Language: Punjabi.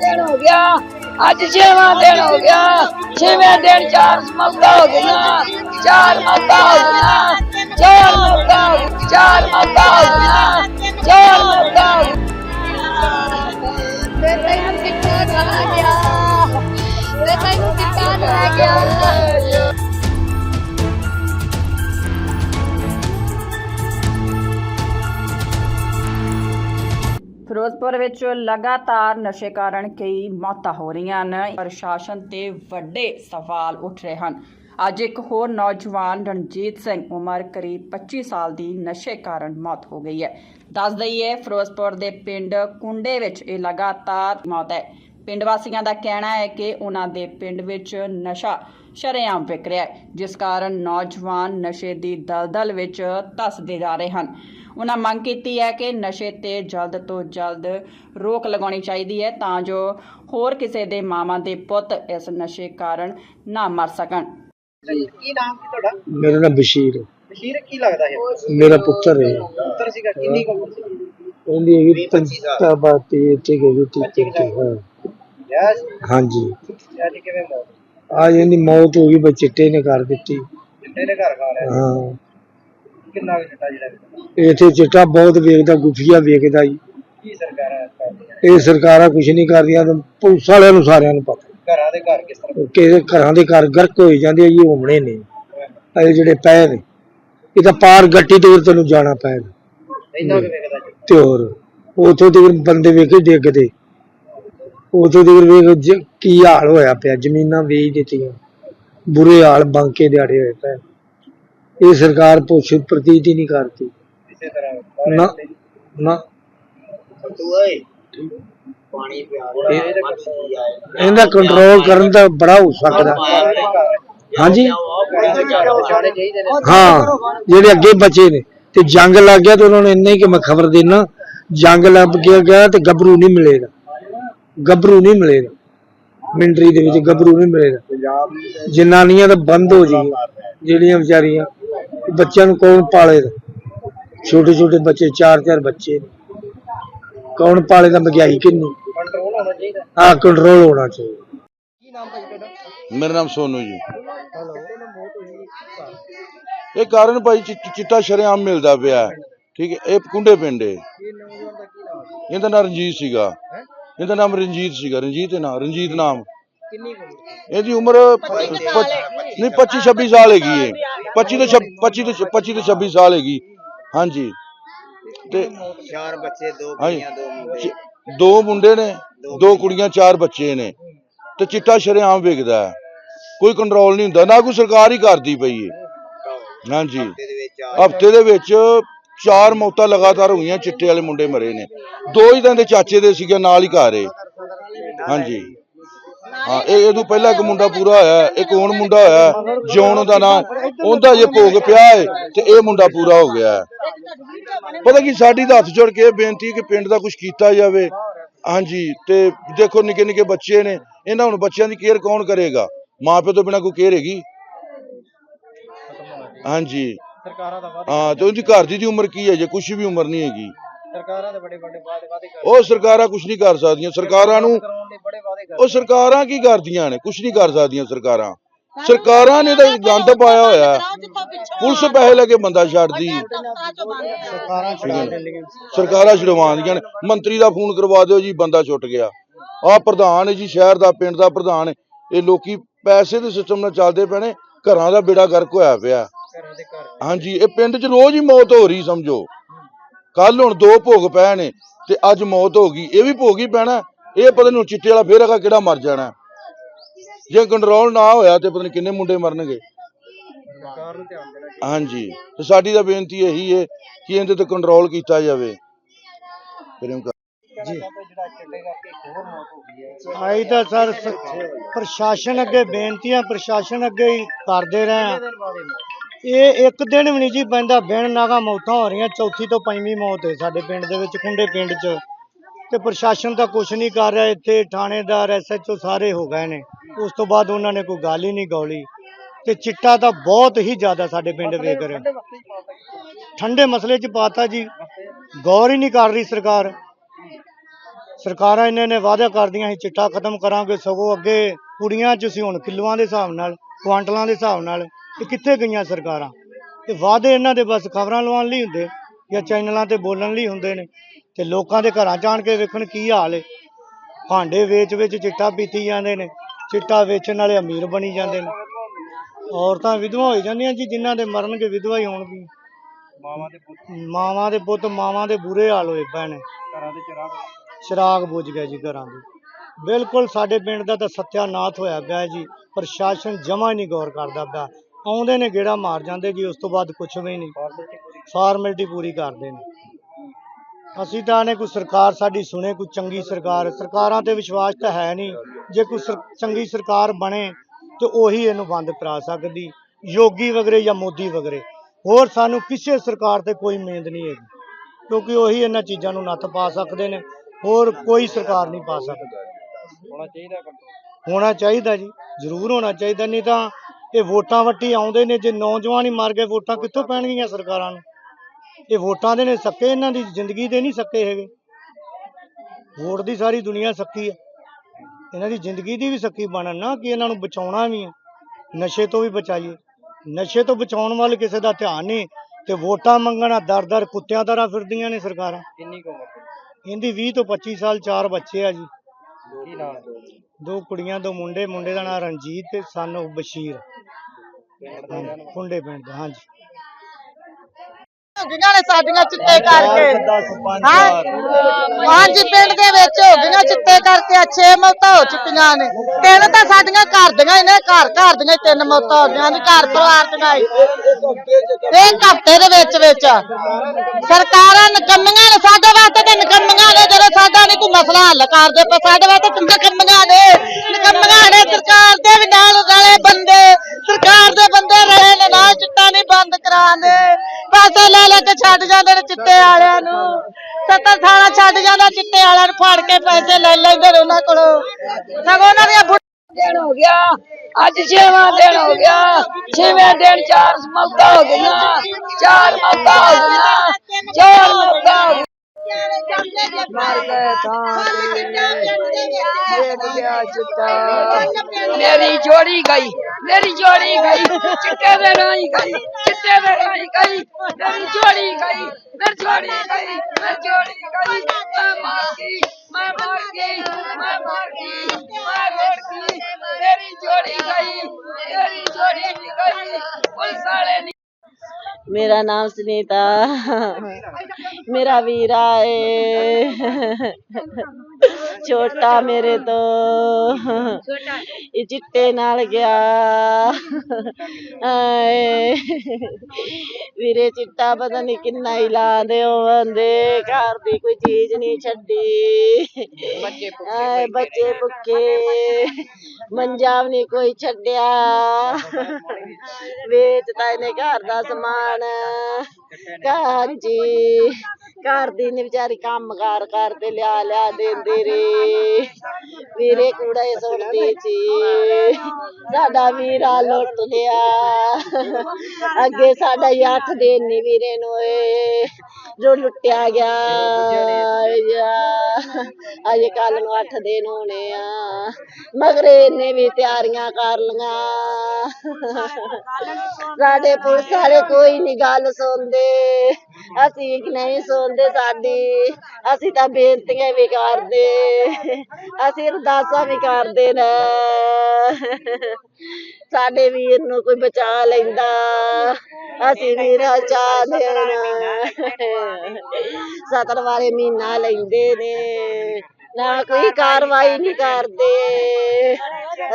ਦਿਨ ਹੋ ਗਿਆ। ਅੱਜ ਛੇਵਾਂ ਦਿਨ ਹੋ ਗਿਆ। ਛੇਵੇਂ ਦਿਨ ਚਾਰ ਮੌਤਾਂ ਹੋ ਗਈਆਂ। ਚਾਰ ਮੌਤਾਂ ਹੋ ਗਈਆਂ। ਚਾਰ ਮੌਤਾਂ ਚਾਰ ਮੌਤਾਂ ਹੋ ਗਈਆਂ। ਚਾਰ ਮੌਤਾਂ ਤੇ ਤੈਨੂੰ ਕਿੱਥੇ ਲੈ ਗਿਆ? ਫਿਰੋਜ਼ਪੁਰ ਵਿੱਚ ਲਗਾਤਾਰ ਨਸ਼ੇ ਕਾਰਨ ਕਈ ਮੌਤਾਂ ਹੋ ਰਹੀਆਂ ਹਨ ਪ੍ਰਸ਼ਾਸਨ ਤੇ ਵੱਡੇ ਸਵਾਲ ਉੱਠ ਰਹੇ ਹਨ। ਅੱਜ ਇੱਕ ਹੋਰ ਨੌਜਵਾਨ ਰਣਜੀਤ ਸਿੰਘ ਉਮਰ ਕਰੀਬ 25 ਸਾਲ ਦੀ ਨਸ਼ੇ ਕਾਰਨ ਮੌਤ ਹੋ ਗਈ ਹੈ। ਦੱਸ ਦਈਏ, ਫਿਰੋਜ਼ਪੁਰ ਦੇ ਪਿੰਡ ਕੁੰਡੇ ਵਿੱਚ ਇਹ ਲਗਾਤਾਰ ਮੌਤ ਹੈ। ਪਿੰਡ ਵਾਸੀਆਂ ਦਾ ਕਹਿਣਾ ਹੈ ਕਿ ਉਹਨਾਂ ਦੇ ਪਿੰਡ ਵਿੱਚ ਨਸ਼ਾ ਸ਼ਰੇਆਮ ਵਿਕ ਰਿਹਾ ਹੈ ਜਿਸ ਕਾਰਨ ਨੌਜਵਾਨ ਨਸ਼ੇ ਦੀ ਦਲਦਲ ਵਿੱਚ ਧੱਸਦੇ ਜਾ ਰਹੇ ਹਨ। ਉਹਨਾਂ ਮੰਗ ਕੀਤੀ ਹੈ ਕਿ ਨਸ਼ੇ ਤੇ ਜਲਦ ਤੋਂ ਜਲਦ ਰੋਕ ਲਗਾਉਣੀ ਚਾਹੀਦੀ ਹੈ ਤਾਂ ਜੋ ਹੋਰ ਕਿਸੇ ਦੇ ਮਾਵਾਂ ਦੇ ਪੁੱਤ ਇਸ ਨਸ਼ੇ ਕਾਰਨ ਨਾ ਮਰ ਸਕਣ। ਕੀ ਨਾਮ ਸੀ ਤੁਹਾਡਾ? ਮੇਰਾ ਨਾਮ ਬਸ਼ੀਰ ਹੈ। ਬਸ਼ੀਰ ਕੀ ਲੱਗਦਾ ਹੈ? ਮੇਰਾ ਪੁੱਤਰ ਹੈ। ਪੁੱਤਰ ਸੀਗਾ ਕਿੰਨੀ ਕੁ ਉਮਰ ਸੀ? ਉਹਦੀ ਹੈਗੀ ਪੰਤਾ ਬਾਤੀ ਠੀਕ ਹੈ ਜੀ ਠੀਕ ਹੈ ਹਾਂ। ਵਿਆਹ ਸੀ? ਹਾਂਜੀ। ਕਿਵੇਂ ਮੌਤ? ਅੱਜ ਇਹਦੀ ਮੌਤ ਹੋ ਗਈ ਬਈ ਚਿੱਟੇ ਨੇ ਕਰ ਦਿੱਤੀ। ਜਿੱਡੇ ਨੇ ਘਰ ਖਾ ਲਿਆ? ਹਾਂ। ਕਿੰਨਾ ਕੁ ਚਿੱਟਾ ਜਿਹੜਾ ਵੇਚਦਾ? ਇੱਥੇ ਚਿੱਟਾ ਬਹੁਤ ਵੇਚਦਾ ਗੁਫੀਆ ਵੇਚਦਾ ਜੀ। ਕੀ ਸਰਕਾਰਾਂ ਕਰਦੀਆਂ ਇਹ ਸਰਕਾਰਾਂ ਕੁਝ ਨਹੀਂ ਕਰਦੀਆਂ ਤੇ ਪੁਲਿਸ ਵਾਲਿਆਂ ਨੂੰ ਸਾਰਿਆਂ ਨੂੰ ਪਤਾ। ਘਰਾਂ ਦੇ ਘਰ ਕਿਸ ਤਰ੍ਹਾਂ? ਕਿ ਘਰਾਂ ਦੇ ਘਰ ਗਰਕ ਹੋਈ ਜਾਂਦੇ ਆ ਜੀ ਹੋਮਣੇ ਨੇ। ਇਹ ਜਿਹੜੇ ਪਏ ਨੇ ਇਹ ਤਾਂ ਪਾਰ ਗੱਟੀ ਤੋਂ ਤੈਨੂੰ ਜਾਣਾ ਪੈਣਾ ਇੰਨਾ ਕੁ ਵੇਖਦਾ ਜੀ? ਤੇ ਹੋਰ ਉਥੋਂ ਦੇ ਬੰਦੇ ਵੇਖੇ ਡਿੱਗਦੇ ਉਥੋਂ ਦੇ ਵੇਖ ਕੀ ਹਾਲ ਹੋਇਆ ਪਿਆ? ਜ਼ਮੀਨਾਂ ਵੇਚ ਦਿੱਤੀਆਂ। ਬੁਰੇ ਹਾਲ ਬੰਕੇ ਦਿਹਾੜੇ ਹੋਏ ਪਏ। ਇਹ ਸਰਕਾਰ ਪੁੱਛ ਪ੍ਰਤੀਤ ਹੀ ਨਹੀਂ ਕਰਦੀ। ਇਸੇ ਤਰ੍ਹਾਂ ਨਾ ਨਾ। ਤੂੰ ਓਏ ਪਾਣੀ ਪਿਆ ਇਹਦਾ ਕੰਟਰੋਲ ਕਰਨ ਦਾ ਬੜਾ ਹੋ ਸਕਦਾ। ਹਾਂਜੀ। ਹਾਂ ਜਿਹੜੇ ਅੱਗੇ ਬਚੇ ਨੇ। ਤੇ ਜੰਗ ਲੱਗ ਗਿਆ ਤੇ ਉਹਨਾਂ ਨੂੰ ਇੰਨਾ ਹੀ ਕਿ ਮੈਂ ਖਬਰ ਦੇਣਾ। ਜੰਗ ਲੱਗ ਗਿਆ ਗਿਆ ਤੇ ਗੱਭਰੂ ਨਹੀਂ ਮਿਲੇਗਾ। ਗੱਭਰੂ ਨਹੀਂ ਮਿਲੇਗਾ। ਮਿਲਟਰੀ ਦੇ ਵਿੱਚ ਗੱਭਰੂ ਨਹੀਂ ਮਿਲੇਗਾ। ਜਨਾਨੀਆਂ ਤਾਂ ਬੰਦ ਹੋ ਜੀ ਜਿਹੜੀਆਂ ਵਿਚਾਰੀਆਂ ਬੱਚਿਆਂ ਨੂੰ ਕੌਣ ਪਾਲੇਗਾ ਛੋਟੇ ਛੋਟੇ ਬੱਚੇ, ਚਾਰ ਚਾਰ ਬੱਚੇ ਕੌਣ ਪਾਲੇਗਾ ਮਹਿੰਗਾਈ ਕਿੰਨੀ? ਕੰਟਰੋਲ ਹੋਣਾ ਚਾਹੀਦਾ ਆ ਕੰਟਰੋਲ ਹੋਣਾ ਚਾਹੀਦਾ। ਕੀ ਨਾਮ ਭਾਈ ਤੁਹਾਡਾ ਮੇਰਾ ਨਾਮ ਸੋਨੂ ਜੀ। ਇਹ ਕਾਰਨ ਭਾਈ ਚਿੱਟਾ ਸ਼ਰੇਆਮ ਮਿਲਦਾ ਪਿਆ। ਠੀਕ ਹੈ, ਇਹ ਕੁੰਡੇ ਪਿੰਡ ਇਹ ਨੌਜਵਾਨ ਦਾ ਕੀ ਨਾਮ ਇਹਦਾ ਨਾਮ ਰਣਜੀਤ ਸੀਗਾ। ਇਹਦਾ ਨਾਮ ਰਣਜੀਤ ਸੀਗਾ ਰਣਜੀਤ ਹੈ ਨਾ ਰਣਜੀਤ ਨਾਮ। ਕਿੰਨੀ? ਇਹਦੀ ਉਮਰ ਨਹੀਂ 25 26 ਸਾਲ ਹੈਗੀ ਹੈ 25 ਤੋਂ 25 ਤੋਂ 25 ਤੋਂ 26 ਸਾਲ ਹੈਗੀ। ਹਾਂਜੀ। ਤੇ ਚਾਰ ਬੱਚੇ ਦੋ ਕੁੜੀਆਂ ਦੋ ਮੁੰਡੇ। ਚ- ਦੋ ਮੁੰਡੇ ਨੇ ਦੋ ਕੁੜੀਆਂ। ਚਾਰ ਬੱਚੇ ਨੇ। ਤੇ ਚਿੱਟਾ ਸ਼ਰੇਆਮ ਵਿਕਦਾ ਹੈ। ਕੋਈ ਕੰਟਰੋਲ ਨਹੀਂ ਹੁੰਦਾ। ਨਾ ਕੋਈ ਸਰਕਾਰ ਹੀ ਕਰਦੀ ਪਈ ਹੈ ਹਾਂਜੀ। ਦੇ ਵਿੱਚ ਹਫ਼ਤੇ ਦੇ ਵਿੱਚ ਚਾਰ ਮੌਤਾਂ ਲਗਾਤਾਰ ਹੋਈਆਂ ਚਿੱਟੇ ਵਾਲੇ ਮੁੰਡੇ ਮਰੇ ਨੇ। ਦੋ ਹੀ ਤਾਂ ਦੇ ਚਾਚੇ ਦੇ ਸੀਗੇ ਨਾਲ ਹੀ ਘਰ ਏ। ਹਾਂਜੀ। ਹਾਂ ਇਹ ਇਹਦੋਂ ਪਹਿਲਾਂ ਇੱਕ ਮੁੰਡਾ ਪੂਰਾ ਹੋਇਆ ਇੱਕ ਹੁਣ ਮੁੰਡਾ ਹੋਇਆ ਹੈ, ਦਾ ਨਾਂ ਉਹਦਾ ਜੇ ਭੋਗ ਪਿਆ ਹੈ ਤੇ ਇਹ ਮੁੰਡਾ ਪੂਰਾ ਹੋ ਗਿਆ। ਹੈ। ਪਤਾ ਕੀ ਸਾਡੀ ਤਾਂ ਹੱਥ ਜੋੜ ਕੇ ਇਹ ਬੇਨਤੀ ਕਿ ਪਿੰਡ ਦਾ ਕੁਝ ਕੀਤਾ ਜਾਵੇ। ਹਾਂਜੀ ਤੇ ਦੇਖੋ ਨਿੱਕੇ ਨਿੱਕੇ ਬੱਚੇ ਨੇ ਇਹਨਾਂ ਹੁਣ ਬੱਚਿਆਂ ਦੀ ਕੇਅਰ ਕੌਣ ਕਰੇਗਾ? ਮਾਂ ਪਿਓ ਤੋਂ ਬਿਨਾ ਕੋਈ ਕੇਅਰ ਹੈਗੀ? ਹਾਂਜੀ। ਸਰਕਾਰਾਂ ਦਾ ਵਾਅਦੇ ਹਾਂ ਤੇ ਉਹਦੀ ਘਰ ਦੀ ਦੀ ਉਮਰ ਕੀ ਹੈ? ਜੇ ਕੁਛ ਵੀ ਉਮਰ ਨਹੀਂ ਹੈਗੀ। ਸਰਕਾਰਾਂ ਦੇ ਬੜੇ ਵੱਡੇ ਵਾਅਦੇ ਵਾਅਦੇ ਕਰ ਉਹ ਸਰਕਾਰਾਂ ਕੁਛ ਨਹੀਂ ਕਰ ਸਕਦੀਆਂ। ਸਰਕਾਰਾਂ ਨੂੰ ਕਰਾਉਣ ਦੇ ਬੜੇ ਵਾਅਦੇ ਕਰ ਉਹ ਸਰਕਾਰਾਂ ਕੀ ਕਰਦੀਆਂ ਨੇ? ਕੁਛ ਨਹੀਂ ਕਰ ਸਕਦੀਆਂ ਸਰਕਾਰਾਂ। ਸਰਕਾਰਾਂ ਨੇ ਤਾਂ ਗੰਦ ਪਾਇਆ ਹੋਇਆ। ਪੁਲਿਸ ਪੈਸੇ ਲੈ ਕੇ ਬੰਦਾ ਛੱਡਦੀ। ਸਰਕਾਰਾਂ ਛੁਡਾ ਦਿੰਦੀਆਂ ਸਰਕਾਰਾਂ ਛਡਵਾਉਂਦੀਆਂ ਨੇ। ਮੰਤਰੀ ਦਾ ਫੋਨ ਕਰਵਾ ਦਿਓ ਜੀ ਬੰਦਾ ਛੁੱਟ ਗਿਆ। ਆਹ ਪ੍ਰਧਾਨ ਹੈ ਜੀ ਸ਼ਹਿਰ ਦਾ ਪਿੰਡ ਦਾ ਪ੍ਰਧਾਨ ਹੈ। ਇਹ ਲੋਕੀ ਪੈਸੇ ਦੇ ਸਿਸਟਮ ਨਾਲ ਚੱਲਦੇ ਪਏ ਨੇ। ਘਰਾਂ ਦਾ ਬੇੜਾ ਗਰਕ ਹੋਇਆ ਪਿਆ। ਹਾਂਜੀ ਇਹ ਪਿੰਡ 'ਚ ਰੋਜ਼ ਹੀ ਮੌਤ ਹੋ ਰਹੀ ਸਮਝੋ। ਕੱਲ ਹੁਣ ਦੋ ਭੋਗ ਪਏ ਨੇ ਤੇ ਅੱਜ ਮੌਤ ਹੋ ਗਈ ਇਹ ਵੀ ਭੋਗ ਹੀ ਪੈਣਾ। ਇਹ ਪਤਾ ਨਹੀਂ ਚਿੱਟੇ ਵਾਲਾ ਫੇਰ ਹੈਗਾ ਕਿਹੜਾ ਮਰ ਜਾਣਾ। ਜੇ ਕੰਟਰੋਲ ਨਾ ਹੋਇਆ ਤੇ ਪਤਾ ਨਹੀਂ ਕਿੰਨੇ ਮੁੰਡੇ ਮਰਨਗੇ। ਹਾਂਜੀ ਤੇ ਸਾਡੀ ਤਾਂ ਬੇਨਤੀ ਇਹੀ ਹੈ ਕਿ ਇਹਦੇ ਤੇ ਕੰਟਰੋਲ ਕੀਤਾ ਜਾਵੇ। ਜੀ ਜਿਹੜਾ ਚੱਲੇ ਕਰਕੇ ਇੱਕ ਹੋਰ ਮੌਤ ਹੋ ਗਈ ਹੈ ਆਈ ਤਾਂ ਸਰ ਪ੍ਰਸ਼ਾਸਨ ਅੱਗੇ ਬੇਨਤੀਆਂ ਪ੍ਰਸ਼ਾਸਨ ਅੱਗੇ ਹੀ ਕਰਦੇ ਰਹੇ ਇਹ ਇੱਕ ਦਿਨ ਵੀ ਨਹੀਂ ਜੀ ਪੈਂਦਾ। ਬਿਨ ਨਾਗਾ ਮੌਤਾਂ ਹੋ ਰਹੀਆਂ। ਚੌਥੀ ਤੋਂ ਪੰਜਵੀਂ ਮੌਤ ਹੈ ਸਾਡੇ ਪਿੰਡ ਦੇ ਵਿੱਚ ਖੁੰਡੇ ਪਿੰਡ 'ਚ। ਤੇ ਪ੍ਰਸ਼ਾਸਨ ਤਾਂ ਕੁਝ ਨਹੀਂ ਕਰ ਰਿਹਾ। ਇੱਥੇ ਥਾਣੇਦਾਰ ਐਸਐਚਓ ਸਾਰੇ ਹੋ ਗਏ ਨੇ। ਉਸ ਤੋਂ ਬਾਅਦ ਉਹਨਾਂ ਨੇ ਕੋਈ ਗੱਲ ਹੀ ਨਹੀਂ ਗੌਲੀ। ਤੇ ਚਿੱਟਾ ਤਾਂ ਬਹੁਤ ਹੀ ਜ਼ਿਆਦਾ ਸਾਡੇ ਪਿੰਡ ਵੇਖ ਰਿਹਾ ਠੰਡੇ ਮਸਲੇ 'ਚ ਪਾਤਾ ਜੀ। ਗੌਰ ਹੀ ਨਹੀਂ ਕਰ ਰਹੀ ਸਰਕਾਰ। ਸਰਕਾਰਾਂ ਇੰਨੇ ਨੇ ਵਾਅਦਾ ਕਰਦੀਆਂ ਸੀ ਚਿੱਟਾ ਖਤਮ ਕਰਾਂਗੇ ਸਗੋਂ ਅੱਗੇ ਕੁੜੀਆਂ 'ਚ ਸੀ ਹੁਣ ਕਿਲੋਆਂ ਦੇ ਹਿਸਾਬ ਨਾਲ ਕੁਆਂਟਲਾਂ ਦੇ ਹਿਸਾਬ ਨਾਲ। ਇਹ ਕਿੱਥੇ ਗਈਆਂ ਸਰਕਾਰਾਂ? ਤੇ ਵਾਅਦੇ ਇਹਨਾਂ ਦੇ ਬਸ ਖਬਰਾਂ ਲਵਾਉਣ ਲਈ ਹੁੰਦੇ ਜਾਂ ਚੈਨਲਾਂ ਤੇ ਬੋਲਣ ਲਈ ਹੁੰਦੇ ਨੇ। ਤੇ ਲੋਕਾਂ ਦੇ ਘਰਾਂ ਜਾਣ ਕੇ ਵੇਖਣ ਕੀ ਹਾਲ ਏ। ਭਾਂਡੇ ਵੇਚ ਵੇਚ ਚਿੱਟਾ ਪੀਤੀ ਜਾਂਦੇ ਨੇ ਚਿੱਟਾ ਵੇਚਣ ਵਾਲੇ ਅਮੀਰ ਬਣੀ ਜਾਂਦੇ ਨੇ। ਔਰਤਾਂ ਵਿਧਵਾ ਹੋਈ ਜਾਂਦੀਆਂ ਜੀ ਜਿਨ੍ਹਾਂ ਦੇ ਮਰਨਗੇ ਵਿਧਵਾ ਹੀ ਹੋਣਗੀਆਂ। ਮਾਵਾਂ ਦੇ ਪੁੱਤ। ਮਾਵਾਂ ਦੇ ਪੁੱਤ ਮਾਵਾਂ ਦੇ ਬੁਰੇ ਹਾਲ ਹੋਏ ਪਏ ਨੇ। ਘਰਾਂ ਦੇ ਚਿਰਾਗ। ਚਿਰਾਗ ਬੁਝ ਗਿਆ ਜੀ ਘਰਾਂ ਦੇ। ਬਿਲਕੁਲ ਸਾਡੇ ਪਿੰਡ ਦਾ ਤਾਂ ਸੱਤਿਆਨਾਥ ਹੋਇਆ ਪਿਆ ਜੀ ਪ੍ਰਸ਼ਾਸਨ ਜਮਾ ਨਹੀਂ ਗੌਰ ਕਰਦਾ ਪਿਆ। ਆਉਂਦੇ ਨੇ ਗੇੜਾ ਮਾਰ ਜਾਂਦੇ ਜੀ ਉਸ ਤੋਂ ਬਾਅਦ ਕੁਝ ਵੀ ਨਹੀਂ। ਫਾਰਮੈਲਿਟੀ ਪੂਰੀ ਕਰਦੇ ਨੇ। ਅਸੀਂ ਤਾਂ ਨੇ ਕੋਈ ਸਰਕਾਰ ਸਾਡੀ ਸੁਣੇ ਕੋਈ ਚੰਗੀ ਸਰਕਾਰ। ਸਰਕਾਰਾਂ ਤੇ ਵਿਸ਼ਵਾਸ ਤਾਂ ਹੈ ਨਹੀਂ। ਜੇ ਕੋਈ ਚੰਗੀ ਸਰਕਾਰ ਬਣੇ ਤੇ ਉਹੀ ਇਹਨੂੰ ਬੰਦ ਕਰਾ ਸਕਦੀ। ਯੋਗੀ ਵਗਰੇ ਜਾਂ ਮੋਦੀ ਵਗਰੇ। ਹੋਰ ਸਾਨੂੰ ਕਿਸੇ ਸਰਕਾਰ ਤੇ ਕੋਈ ਉਮੀਦ ਨਹੀਂ ਹੈਗੀ। ਕਿਉਂਕਿ ਉਹੀ ਇਹਨਾਂ ਚੀਜ਼ਾਂ ਨੂੰ ਨੱਥ ਪਾ ਸਕਦੇ ਨੇ। ਹੋਰ ਕੋਈ ਸਰਕਾਰ ਨਹੀਂ ਪਾ ਸਕਦੀ। ਹੋਣਾ ਚਾਹੀਦਾ ਕੰਟਰੋਲ ਹੋਣਾ ਚਾਹੀਦਾ ਜੀ। ਜ਼ਰੂਰ ਹੋਣਾ ਚਾਹੀਦਾ। ਨਹੀਂ ਤਾਂ ਇਹ ਵੋਟਾਂ ਵੱਟੀ ਆਉਂਦੇ ਨੇ ਜੇ ਨੌਜਵਾਨ ਹੀ ਮਰ ਗਏ ਵੋਟਾਂ ਕਿੱਥੋਂ ਪੈਣਗੀਆਂ ਸਰਕਾਰਾਂ ਨੂੰ? ਇਹ ਵੋਟਾਂ ਦੇ ਨੇ ਸੱਕੇ ਇਹਨਾਂ ਦੀ ਜ਼ਿੰਦਗੀ ਦੇ ਨਹੀਂ ਸੱਕੇ ਹੈਗੇ। ਵੋਟ ਦੀ ਸਾਰੀ ਦੁਨੀਆ ਸੱਕੀ ਹੈ। ਇਹਨਾਂ ਦੀ ਜ਼ਿੰਦਗੀ ਦੀ ਵੀ ਸੱਕੀ ਬਣਨ ਨਾ ਕਿ ਇਹਨਾਂ ਨੂੰ ਬਚਾਉਣਾ ਵੀ ਹੈ। ਨਸ਼ੇ ਤੋਂ ਵੀ ਬਚਾਈਏ। ਨਸ਼ੇ ਤੋਂ ਬਚਾਉਣ ਵੱਲ ਕਿਸੇ ਦਾ ਧਿਆਨ ਨਹੀਂ। ਤੇ ਵੋਟਾਂ ਮੰਗਣਾ ਦਰ ਦਰ ਕੁੱਤਿਆਂ ਤਰ੍ਹਾਂ ਫਿਰਦੀਆਂ ਨੇ ਸਰਕਾਰਾਂ। ਕਿੰਨੀ ਕੁ ਉਮਰ? ਇਹਦੀ 20 ਤੋਂ 25 ਸਾਲ ਚਾਰ ਬੱਚੇ ਆ ਜੀ। ਕੀ ਨਾਮ? ਦੋ ਕੁੜੀਆਂ ਦੋ ਮੁੰਡੇ ਮੁੰਡੇ ਦਾ ਨਾਮ ਰਣਜੀਤ ਤੇ ਸਨ of ਬਸ਼ੀਰ। ਪਿੰਡ ਪਿੰਡ ਦੇ ਹਾਂਜੀ। ਗਈਆਂ ਨੇ ਸਾਡੀਆਂ ਚਿੱਟੇ ਕਰਕੇ। 10 5 ਹਾਂ। ਹਾਂਜੀ ਪਿੰਡ ਦੇ ਵਿੱਚ ਹੋ ਗਈਆਂ ਚਿੱਟੇ ਕਰਕੇ 6 ਮੌਤਾਂ ਹੋ ਚੁੱਕੀਆਂ ਨੇ। ਤਿੰਨ ਤਾਂ ਸਾਡੀਆਂ ਘਰ ਦੀਆਂ ਹੀ ਨੇ ਘਰ ਘਰ ਦੀਆਂ ਤਿੰਨ ਮੌਤਾਂ ਹੋ ਗਈਆਂ ਨੇ ਘਰ ਪਰਿਵਾਰ ਦੀਆਂ ਹੀ। ਇੱਕ ਹਫ਼ਤੇ ਦੇ ਵਿੱਚ ਵਿੱਚ। ਸਰਕਾਰਾਂ ਨਕੰਮੀਆਂ ਨੇ ਸਾਡੇ ਵਾਸਤੇ ਤਾਂ ਨਕੰਮੀਆਂ ਨੇ ਜਦੋਂ ਸਾਡਾ ਨਹੀਂ ਕੋਈ ਮਸਲਾ ਹੱਲ ਕਰਦੇ ਪਰ ਸਾਡੇ ਵਾਸਤੇ ਤਾਂ ਨਕੰਮੀਆਂ ਨੇ। ਨਕੰਮੀਆਂ ਨੇ ਸਰਕਾਰ ਦੇ ਵੀ ਨਾਲ ਰਲੇ ਬੰਦੇ ਸਰਕਾਰ ਦੇ ਬੰਦੇ ਰਹੇ ਨੇ ਨਾਲ ਚਿੱਟਾ ਨਹੀਂ ਬੰਦ ਕਰਾਉਂਦੇ ਪੈਸੇ ਲੈ ਲੈ ਕੇ ਛੱਡ ਜਾਂਦੇ ਨੇ ਚਿੱਟੇ ਵਾਲਿਆਂ ਨੂੰ। ਸੱਤਰ ਥਾਣਾ ਛੱਡ ਜਾਂਦਾ, ਚਿੱਟੇ ਵਾਲਿਆਂ ਨੂੰ ਫੜ ਕੇ ਪੈਸੇ ਲੈ ਲੈਂਦੇ ਨੇ ਉਹਨਾਂ ਕੋਲੋਂ। ਸਗੋਂ ਉਹਨਾਂ ਦੀਆਂ ਦਿਨ ਹੋ ਗਿਆ, ਅੱਜ ਛੇਵਾਂ ਦਿਨ ਹੋ ਗਿਆ, ਛੇਵੇਂ ਦਿਨ ਚਾਰ ਮੌਤਾਂ ਹੋ ਗਈਆਂ, ਚਾਰ ਮੌਤਾਂ ਹੋ ਗਈਆਂ, ਚਾਰ ਮੌਤਾਂ ਹੋ ਗਈਆਂ। ਮੇਰੀ ਜੋੜੀ ਗਈ, ਮੇਰੀ ਜੋੜੀ ਗਈ, ਚਿੱਟੇ ਦੇ ਰਾਹੀਂ ਗਈ। ਚਿੱਟੇ ਦੇ ਰਾਹੀਂ ਗਈ ਮੇਰੀ ਜੋੜੀ ਗਈ ਮੇਰੀ ਜੋੜੀ ਗਈ ਮੇਰੀ ਜੋੜੀ ਗਈ। ਮੈਂ ਮਰ ਗਈ, ਮੈਂ ਮਰ ਗਈ, ਮੈਂ ਮਰ ਗਈ, ਮੈਂ ਰੁੜ ਗਈ। ਮੇਰੀ ਜੋੜੀ ਗਈ ਮੇਰੀ ਜੋੜੀ ਵੀ ਗਈ, ਪੁਲਿਸ ਵਾਲੇ ਨੀ ਮੇਰਾ ਨਾਮ ਸੁਨੀਤਾ। ਮੇਰਾ ਵੀਰਾ ਏ। ਛੋਟਾ ਮੇਰੇ ਤੋਂ। ਇਹ ਚਿੱਟੇ ਨਾਲ ਗਿਆ। ਆਏ ਵੀਰੇ ਚਿੱਟਾ ਪਤਾ ਨਹੀਂ ਕਿੰਨਾ ਹੀ ਲਾਉਂਦੇ ਹੋਵੰਦੇ ਘਰ ਦੀ ਕੋਈ ਚੀਜ਼ ਨਹੀਂ ਛੱਡੀ। ਆਏ ਬੱਚੇ ਭੁੱਖੇ। ਮੰਜਾ ਨਹੀਂ ਕੋਈ ਛੱਡਿਆ। ਵੇਚਤਾ ਇਹਨੇ ਘਰ ਦਾ ਸਮਾਨ। ਹਾਂਜੀ ਘਰ ਦੀ ਨੇ ਵਿਚਾਰੀ ਕੰਮ ਕਾਰ ਕਰਦੇ, ਲਿਆ ਲਿਆ ਦਿੰਦੇ ਰੇ ਵੀਰੇ ਕੂੜੇ ਸੁੱਟਦੇ ਸੀ। ਸਾਡਾ ਵੀਰਾ ਲੁੱਟ ਲਿਆ। ਅੱਗੇ ਸਾਡਾ ਹੀ ਅੱਠ ਦਿਨ ਨੀ ਵੀਰੇ ਨੂੰ ਏ ਜੋ ਲੁੱਟਿਆ ਗਿਆ। ਅਜੇ ਕੱਲ ਨੂੰ ਅੱਠ ਦਿਨ ਹੋਣੇ ਆ। ਮਗਰ ਇਹਨੇ ਵੀ ਤਿਆਰੀਆਂ ਕਰ ਲੀਆਂ ਸਾਡੇ ਪੁਲਿਸ ਵਾਲੇ ਕੋਈ ਨਹੀਂ ਗੱਲ ਸੁਣਦੇ। ਅਸੀਂ ਨਹੀਂ ਸੁਣਦੇ ਸਾਡੀ। ਅਸੀਂ ਤਾਂ ਬੇਨਤੀਆਂ ਵੀ ਕਰਦੇ। ਅਸੀਂ ਅਰਦਾਸਾਂ ਵੀ ਕਰਦੇ ਨੇ। ਸਾਡੇ ਵੀਰ ਨੂੰ ਕੋਈ ਬਚਾ ਲੈਂਦਾ। ਅਸੀਂ ਵੀਰ ਚਾਹ ਦੇਣਾ। ਸਤਰ ਵਾਲੇ ਮਹੀਨਾ ਲੈਂਦੇ ਨੇ। ਨਾ ਕੋਈ ਕਾਰਵਾਈ ਨਹੀਂ ਕਰਦੇ।